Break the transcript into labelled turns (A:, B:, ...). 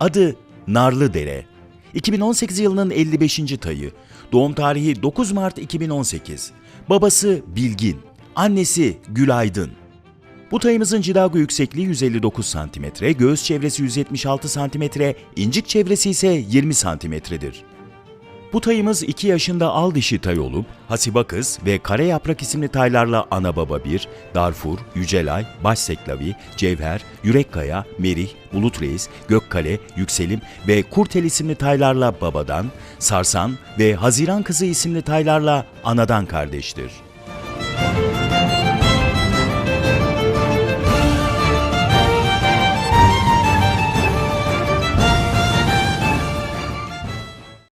A: Adı Narlıdere. 2018 yılının 55. tayı. Doğum tarihi 9 Mart 2018. Babası Bilgin, annesi Gülaydın. Bu tayımızın cilago yüksekliği 159 cm, göğüs çevresi 176 cm, incik çevresi ise 20 cm'dir. Bu tayımız 2 yaşında al dişi tay olup, Hasiba Kız ve Kara Yaprak isimli taylarla Ana Baba 1, Darfur, Yücelay, Başseklavi, Cevher, Yürekkaya, Merih, Bulut Reis, Gökkale, Yükselim ve Kurtel isimli taylarla babadan, Sarsan ve Haziran Kızı isimli taylarla anadan kardeştir.